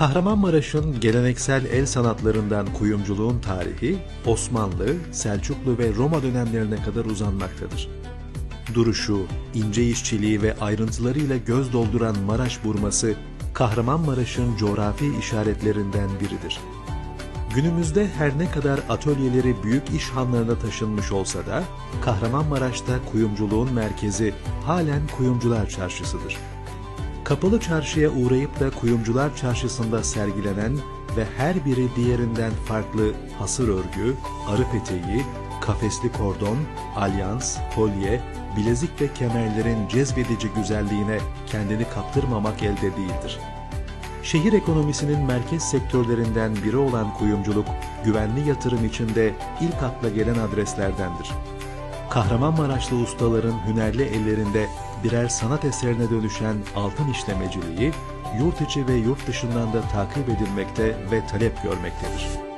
Kahramanmaraş'ın geleneksel el sanatlarından kuyumculuğun tarihi Osmanlı, Selçuklu ve Roma dönemlerine kadar uzanmaktadır. Duruşu, ince işçiliği ve ayrıntılarıyla göz dolduran Maraş burması, Kahramanmaraş'ın coğrafi işaretlerinden biridir. Günümüzde her ne kadar atölyeleri büyük iş hanlarına taşınmış olsa da, Kahramanmaraş'ta kuyumculuğun merkezi halen Kuyumcular Çarşısı'dır. Kapalı çarşıya uğrayıp da kuyumcular çarşısında sergilenen ve her biri diğerinden farklı hasır örgü, arı peteği, kafesli kordon, alyans, kolye, bilezik ve kemerlerin cezbedici güzelliğine kendini kaptırmamak elde değildir. Şehir ekonomisinin merkez sektörlerinden biri olan kuyumculuk, güvenli yatırım içinde ilk akla gelen adreslerdendir. Kahramanmaraşlı ustaların hünerli ellerinde birer sanat eserine dönüşen altın işlemeciliği, yurt içi ve yurt dışından da takip edilmekte ve talep görmektedir.